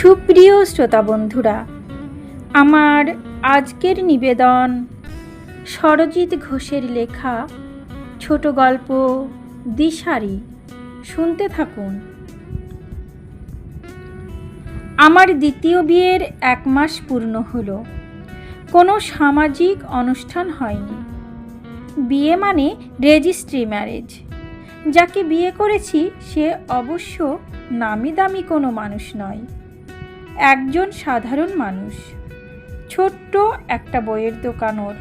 সুপ্রিয় শ্রোতা বন্ধুরা আমার আজকের নিবেদন সরজিৎ ঘোষের লেখা ছোট গল্প দিশারি। শুনতে থাকুন। আমার দ্বিতীয় বিয়ের এক মাস পূর্ণ হলো। কোনো সামাজিক অনুষ্ঠান হয়নি। বিয়ে মানে রেজিস্ট্রি ম্যারেজ যাকে বিয়ে করেছি সে অবশ্য নামি দামি কোনো মানুষ নয়। একজন সাধারণ মানুষ। ছোট্ট একটা বইয়ের দোকান ওর।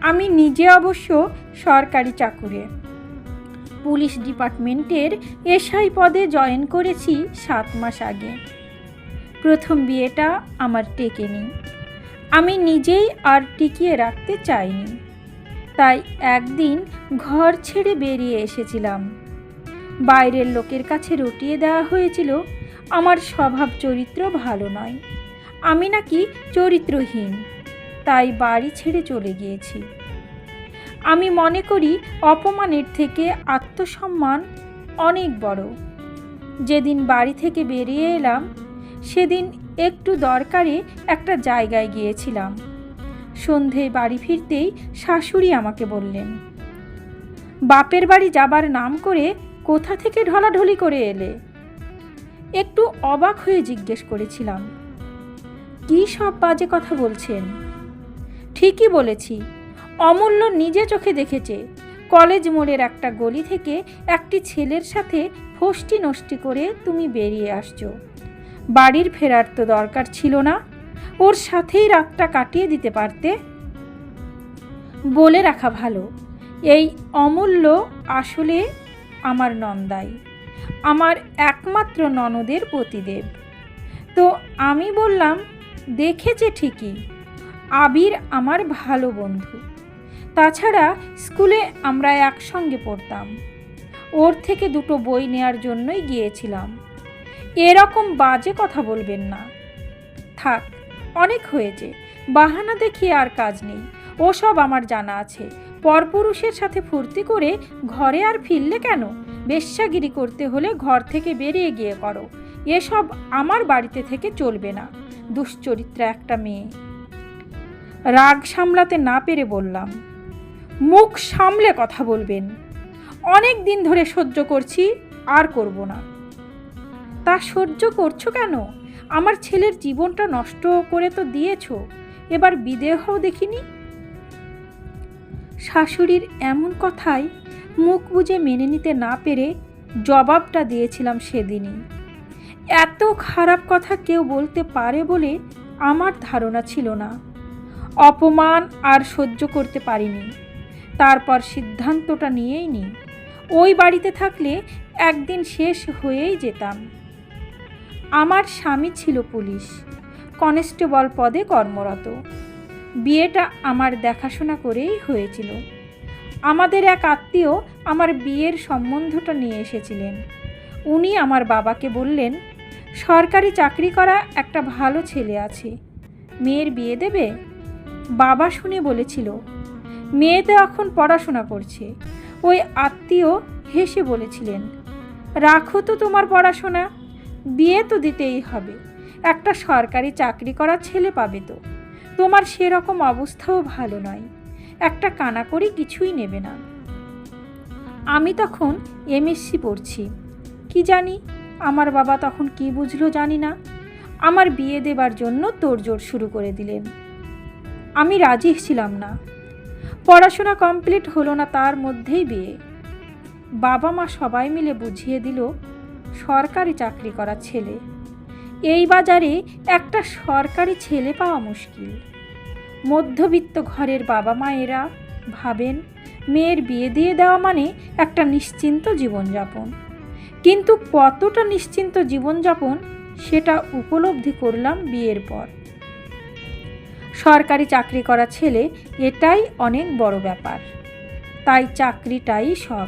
আমি নিজে অবশ্য সরকারি চাকুরে। পুলিশ ডিপার্টমেন্টের এসআই পদে জয়েন করেছি সাত মাস আগে। প্রথম বিয়েটা আমার টেকেনি। আমি নিজেই আর টিকিয়ে রাখতে চাইনি। তাই একদিন ঘর ছেড়ে বেরিয়ে এসেছিলাম। বাইরের লোকের কাছে রটিয়ে দেওয়া হয়েছিল আমার স্বভাব চরিত্র ভালো নয়। আমি নাকি চরিত্রহীন, তাই বাড়ি ছেড়ে চলে গিয়েছি। আমি মনে করি অপমানের থেকে আত্মসম্মান অনেক বড়। যেদিন বাড়ি থেকে বেরিয়ে এলাম, সেদিন একটু দরকারে একটা জায়গায় গিয়েছিলাম। সন্ধে বাড়ি ফিরতেই শাশুড়ি আমাকে বললেন, বাপের বাড়ি যাবার নাম করে কোথা থেকে ঢলাঢলি করে এলে? একটু অবাক হয়ে জিজ্ঞেস করেছিলাম। কী সব বাজে কথা বলছেন? ঠিকই বলেছি। অমূল্য নিজে চোখে দেখেছে। কলেজ মোড়ের একটা গলি থেকে একটি ছেলের সাথে ফষ্টি নষ্টি করে তুমি বেরিয়ে আসছো। বাড়ির ফেরার তো দরকার ছিল না। ওর সাথেই রাতটা কাটিয়ে দিতে পারতে? বলে রাখা ভালো। এই অমূল্য আসলে আমার নন্দাই। আমার একমাত্র ননদের পতিদেব। তো আমি বললাম, দেখেছে ঠিকই। আবির আমার ভালো বন্ধু। তাছাড়া স্কুলে আমরা একসঙ্গে পড়তাম। ওর থেকে দুটো বই নেয়ার জন্যই গিয়েছিলাম। এরকম বাজে কথা বলবেন না। থাক, অনেক হয়েছে। বাহানা দেখিয়ে আর কাজ নেই। ওসব আমার জানা আছে। পরপুরুষের সাথে ফুর্তি করে ঘরে আর ফিরলে কেন? বেশ্যাগিরি করতে হলে ঘর থেকে বেরিয়ে গিয়ে করো। এসব আমার বাড়িতে থেকে চলবে না। দুশ্চরিত্রা একটা মেয়ে। রাগ সামলাতে না পেরে বললাম, মুখ সামলে কথা বলবেন। অনেক দিন ধরে সহ্য করছি, আর করব না। তা সহ্য করছ কেন? আমার ছেলের জীবনটা নষ্ট করে তো দিয়েছ। এবার বিদেহ দেখিনি? শাশুড়ির এমন কথাই মুখ বুঝে মেনে নিতে না পেরে জবাবটা দিয়েছিলাম সেদিনই। এত খারাপ কথা কেউ বলতে পারে বলে আমার ধারণা ছিল না। অপমান আর সহ্য করতে পারিনি। তারপর সিদ্ধান্তটা নিয়েই নি। ওই বাড়িতে থাকলে একদিন শেষ হয়েই যেতাম। আমার স্বামী ছিল পুলিশ। কনস্টেবল পদে কর্মরত। বিয়েটা আমার দেখাশোনা করেই হয়েছিল। আমাদের এক আত্মীয় আমার বিয়ের সম্বন্ধটা নিয়ে এসেছিলেন। উনি আমার বাবাকে বললেন, সরকারি চাকরি করা একটা ভালো ছেলে আছে। মেয়ের বিয়ে দেবে? বাবা শুনে বলেছিল মেয়ে তো এখন পড়াশোনা করছে। ওই আত্মীয় হেসে বলেছিলেন, রাখো তো তোমার পড়াশোনা, বিয়ে তো দিতেই হবে। একটা সরকারি চাকরি করা ছেলে পাবে তো। তোমার সেরকম অবস্থাও ভালো নয়। একটা কানা কানাকড়ি কিছুই নেবে না। আমি তখন এমএসসি পড়ছি। কি জানি? আমার বাবা তখন কি বুঝলো জানি না। আমার বিয়ে দেবার জন্য তোড়জোড় শুরু করে দিলেন। আমি রাজি ছিলাম না। পড়াশোনা কমপ্লিট হলো না তার মধ্যেই বিয়ে। বাবা মা সবাই মিলে বুঝিয়ে দিল, সরকারি চাকরি করা ছেলে। এই বাজারে একটা সরকারি ছেলে পাওয়া মুশকিল। মধ্যবিত্ত ঘরের বাবা মায়েরা ভাবেন, মেয়ের বিয়ে দিয়ে দেওয়া মানে একটা নিশ্চিন্ত জীবনযাপন। কিন্তু কতটা নিশ্চিন্ত জীবনযাপন সেটা উপলব্ধি করলাম বিয়ের পর। সরকারি চাকরি করা ছেলে এটাই অনেক বড় ব্যাপার। তাই চাকরিটাই সব।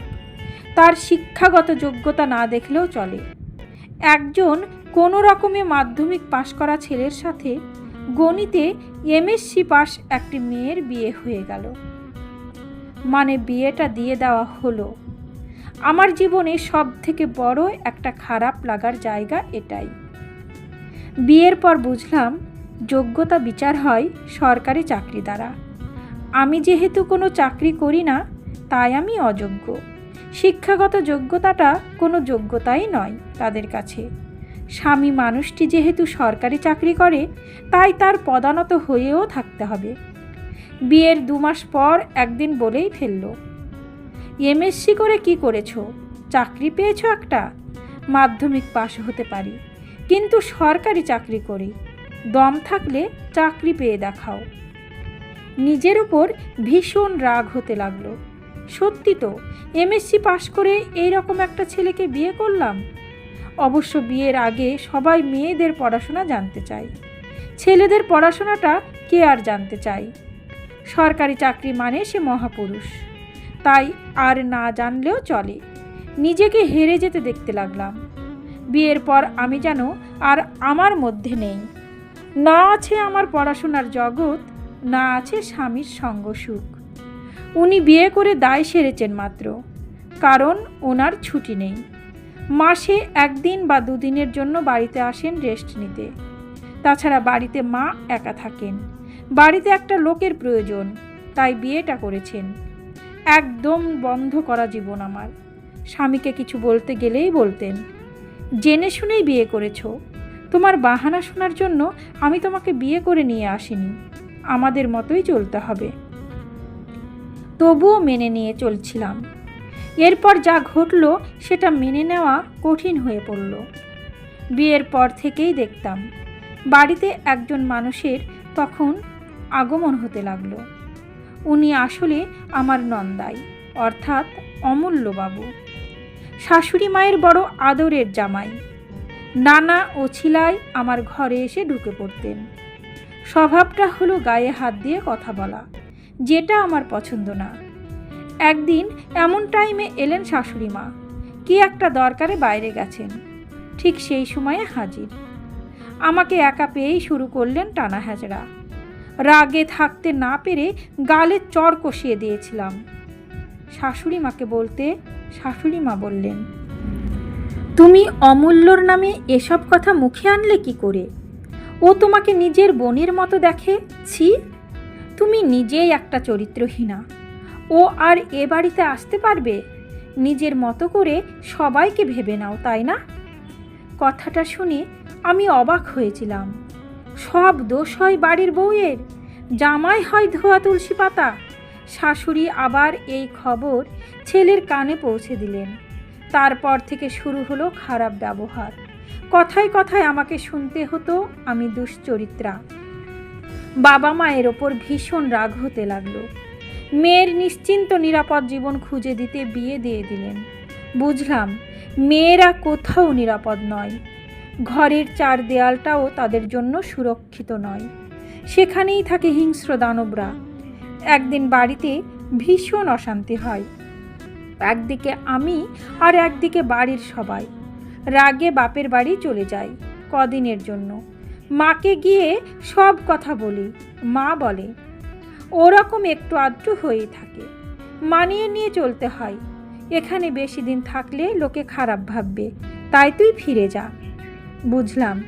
তার শিক্ষাগত যোগ্যতা না দেখলেও চলে। একজন কোনো রকমে মাধ্যমিক পাশ করা ছেলের সাথে গণিতে এমএসসি পাস একটি মেয়ের বিয়ে হয়ে গেল। মানে বিয়েটা দিয়ে দেওয়া হলো। আমার জীবনে সব থেকে বড় একটা খারাপ লাগার জায়গা এটাই। বিয়ের পর বুঝলাম, যোগ্যতা বিচার হয় সরকারি চাকরি দ্বারা। আমি যেহেতু কোনো চাকরি করি না, তাই আমি অযোগ্য। শিক্ষাগত যোগ্যতাটা কোনো যোগ্যতাই নয় তাদের কাছে। স্বামী মানুষটি যেহেতু সরকারি চাকরি করে, তাই তার পদানত হয়েও থাকতে হবে। বিয়ের দু মাস পর একদিন বলেই ফেলল, এমএসসি করে কি করেছ? চাকরি পেয়েছ একটা? মাধ্যমিক পাশ হতে পারি, কিন্তু সরকারি চাকরি করি। দম থাকলে চাকরি পেয়ে দেখাও। নিজের উপর ভীষণ রাগ হতে লাগল, সত্যি তো, এমএসসি পাশ করে এই রকম একটা ছেলেকে বিয়ে করলাম? অবশ্য বিয়ের আগে সবাই মেয়েদের পড়াশোনা জানতে চায়। ছেলেদের পড়াশোনাটা কে আর জানতে চায়? সরকারি চাকরি মানে সে মহাপুরুষ। তাই আর না জানলেও চলে। নিজেকে হেরে যেতে দেখতে লাগলাম। বিয়ের পর আমি যেন আর আমার মধ্যে নেই। না আছে আমার পড়াশোনার জগৎ, না আছে স্বামীর সঙ্গ সুখ। উনি বিয়ে করে দায় সেরেছেন মাত্র। কারণ ওনার ছুটি নেই। মাসে একদিন বা দুদিনের জন্য বাড়িতে আসেন রেস্ট নিতে। তাছাড়া বাড়িতে মা একা থাকেন। বাড়িতে একটা লোকের প্রয়োজন, তাই বিয়েটা করেছেন। একদম বন্ধ করা জীবন আমার। স্বামীকে কিছু বলতে গেলেই বলতেন, জেনে শুনেই বিয়ে করেছ। তোমার বাহানা শোনার জন্য আমি তোমাকে বিয়ে করে নিয়ে আসিনি। আমাদের মতোই চলতে হবে। তবুও মেনে নিয়ে চলছিলাম। এরপর যা ঘটল সেটা মেনে নেওয়া কঠিন হয়ে পড়ল। বিয়ের পর থেকেই দেখতাম, বাড়িতে একজন মানুষের তখন আগমন হতে লাগল। উনি আসলে আমার নন্দাই, অর্থাৎ অমূল্যবাবু। শাশুড়ি মায়ের বড় আদরের জামাই। নানা ও ছিলাই আমার ঘরে এসে ঢুকে পড়তেন। স্বভাবটা হলো গায়ে হাত দিয়ে কথা বলা, যেটা আমার পছন্দ না। একদিন এমন টাইমে এলেন শাশুড়ি মা। কি একটা দরকারে বাইরে গেছেন। ঠিক সেই সময়ে হাজির। আমাকে একা পেয়েই শুরু করলেন টানা হ্যাজরা রাগে থাকতে না পেরে গালে চর কষিয়ে দিয়েছিলাম। শাশুড়ি মাকে বলতে শাশুড়ি মা বললেন, তুমি অমূল্যর নামে এসব কথা মুখে আনলে কি করে? ও তোমাকে নিজের বোনের মতো দেখে, ছি! তুমি নিজেই একটা চরিত্রহীনা। ও আর এ বাড়িতে আসতে পারবে? নিজের মতো করে সবাইকে ভেবে নাও, তাই না? কথাটা শুনে আমি অবাক হয়েছিলাম। সব দোষ হয় বাড়ির বউয়ের। জামাই হয় ধোয়া তুলসী পাতা। শাশুড়ি আবার এই খবর ছেলের কানে পৌঁছে দিলেন। তারপর থেকে শুরু হলো খারাপ ব্যবহার। কথায় কথায় আমাকে শুনতে হতো আমি দুশ্চরিত্রা। বাবা মায়ের ওপর ভীষণ রাগ হতে লাগল। মেয়ের নিশ্চিন্ত নিরাপদ জীবন খুঁজে দিতে বিয়ে দিয়ে দিলেন। বুঝলাম, মেয়েরা কোথাও নিরাপদ নয়। ঘরের চার দেয়ালটাও তাদের জন্য সুরক্ষিত নয়। সেখানেই থাকে হিংস্র দানবরা। একদিন বাড়িতে ভীষণ অশান্তি হয়। একদিকে আমি আর একদিকে বাড়ির সবাই। রাগে বাপের বাড়ি চলে যাই কদিনের জন্য। মাকে গিয়ে সব কথা বলি। মা বলে ওরকম একটু আধটু হয়েই থাকে। মানিয়ে নিয়ে চলতে হয়। এখানে বেশি দিন থাকলে লোকে খারাপ ভাববে। তাই তুই ফিরে যা। বুঝলাম।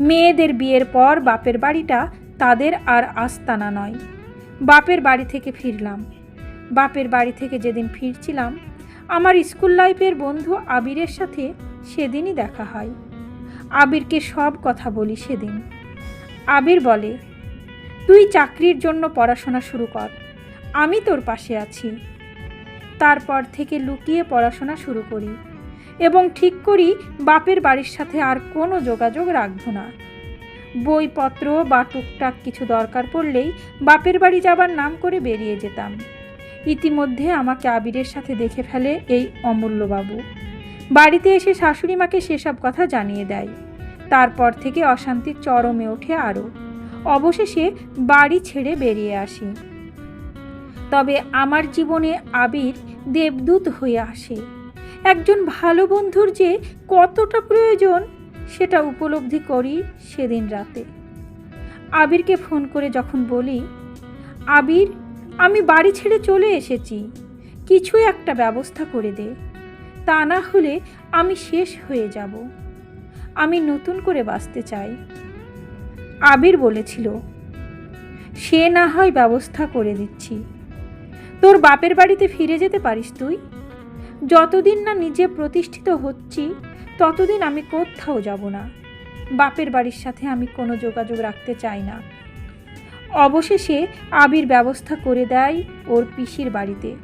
মেয়েদের বিয়ের পর বাপের বাড়িটা তাদের আর আস্তানা নয়। বাপের বাড়ি থেকে ফিরলাম। বাপের বাড়ি থেকে যেদিন ফিরছিলাম, আমার স্কুল লাইফের বন্ধু আবিরের সাথে সেদিনই দেখা হয়। আবিরকে সব কথা বলি সেদিন। আবির বলে তুই চাকরির জন্য পড়াশোনা শুরু কর। আমি তোর পাশে আছি। তারপর থেকে লুকিয়ে পড়াশোনা শুরু করি এবং ঠিক করি বাপের বাড়ির সাথে আর কোনো যোগাযোগ রাখব না। বইপত্র বা টুকটাক কিছু দরকার পড়লেই বাপের বাড়ি যাবার নাম করে বেরিয়ে যেতাম। ইতিমধ্যে আমাকে আবিরের সাথে দেখে ফেলে এই অমূল্যবাবু। বাড়িতে এসে শাশুড়ি মাকে সেসব কথা জানিয়ে দেয়। তারপর থেকে অশান্তির চরমে ওঠে আরও। অবশেষে বাড়ি ছেড়ে বেরিয়ে আসি। তবে আমার জীবনে আবির দেবদূত হয়ে আসে। একজন ভালো বন্ধুর যে কতটা প্রয়োজন, সেটা উপলব্ধি করি সেদিন রাতে। আবিরকে ফোন করে যখন বলি, আবির, আমি বাড়ি ছেড়ে চলে এসেছি। কিছু একটা ব্যবস্থা করে দে। তা না হলে আমি শেষ হয়ে যাব। আমি নতুন করে বাঁচতে চাই। আবির বলেছিল, সে না হয় ব্যবস্থা করে দিচ্ছি। তোর বাপের বাড়িতে ফিরে যেতে পারিস তুই? যতদিন না নিজে প্রতিষ্ঠিত হচ্ছি, ততদিন আমি কোথাও যাব না। বাপের বাড়ির সাথে আমি কোনো যোগাযোগ রাখতে চাই না। অবশেষে আবির ব্যবস্থা করে দেয় ওর পিসির বাড়িতে।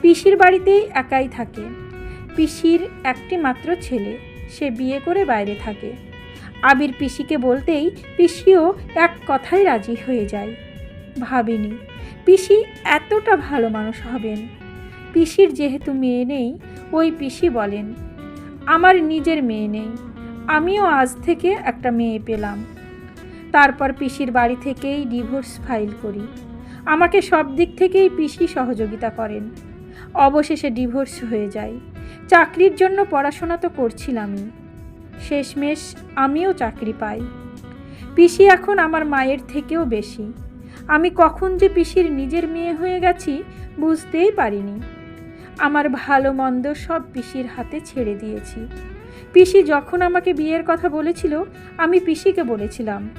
পিসির বাড়িতেই একাই থাকে। পিসির একটি মাত্র ছেলে, সে বিয়ে করে বাইরে থাকে। আবির পিসিকে বলতেই পিসিও এক কথায় রাজি হয়ে যায়। ভাবিনি, পিসি এতটা ভালো মানুষ হবেন। পিসির যেহেতু মেয়ে নেই, ওই পিসি বলেন, আমার নিজের মেয়ে নেই, আমিও আজ থেকে একটা মেয়ে পেলাম। তারপর পিসির বাড়ি থেকেই ডিভোর্স ফাইল করি। আমাকে সব দিক থেকেই পিসি সহযোগিতা করেন। অবশেষে ডিভোর্স হয়ে যায়। চাকরির জন্য পড়াশোনা তো করছিলামই। শেষমেশ আমিও চাকরি পাই। পিসি এখন আমার মায়ের থেকেও বেশি। আমি কখন যে পিসির নিজের মেয়ে হয়ে গেছি বুঝতেই পারিনি। আমার ভালো মন্দ সব পিসির হাতে ছেড়ে দিয়েছি। পিসি যখন আমাকে বিয়ের কথা বলেছিল, আমি পিসিকে বলেছিলাম,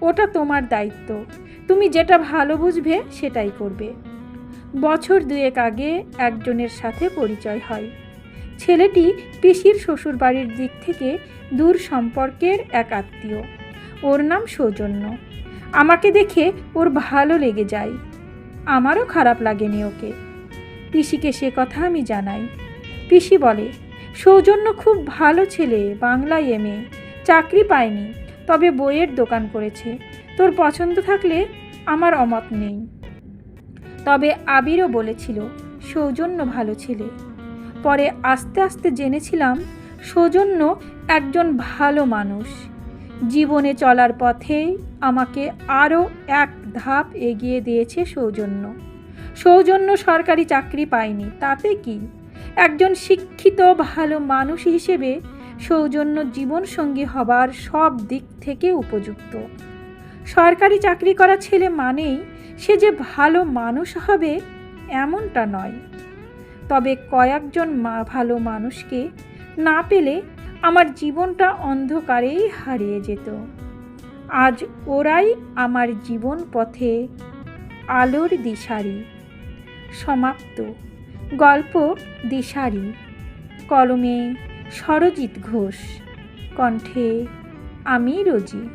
ওটা তোমার দায়িত্ব। তুমি যেটা ভালো বুঝবে, সেটাই করবে। বছর দুয়েক আগে একজনের সাথে পরিচয় হয়। ছেলেটি পিসির শ্বশুর বাড়ির দিক থেকে দূর সম্পর্কের এক আত্মীয়। ওর নাম সৌজন্য। আমাকে দেখে ওর ভালো লেগে যায়। আমারও খারাপ লাগেনি ওকে। পিসিকে সে কথা আমি জানাই। পিসি বলে, সৌজন্য খুব ভালো ছেলে বাংলায় এমএ চাকরি পায়নি, তবে বইয়ের দোকান করেছে। তোর পছন্দ থাকলে আমার অমত নেই। তবে আবিরও বলেছিল, সৌজন্য ভালো ছেলে। পরে আস্তে আস্তে জেনেছিলাম সৌজন্য একজন ভালো মানুষ। জীবনে চলার পথে আমাকে আরও এক ধাপ এগিয়ে দিয়েছে সৌজন্য। সৌজন্য সরকারি চাকরি পায়নি, তাতে কি? একজন শিক্ষিত, ভালো মানুষ হিসেবে সৌজন্য জীবনসঙ্গী হবার সব দিক থেকে উপযুক্ত। সরকারি চাকরি করা ছেলে মানেই সে যে ভালো মানুষ হবে, এমনটা নয়। তবে কয়েকজন ভালো মানুষকে না পেলে আমার জীবনটা অন্ধকারেই হারিয়ে যেত। আজ ওরাই আমার জীবন পথে আলোর দিশারি। সমাপ্ত। গল্প দিশারি। কলমে সরজিৎ ঘোষ। কণ্ঠে আমি রোজি।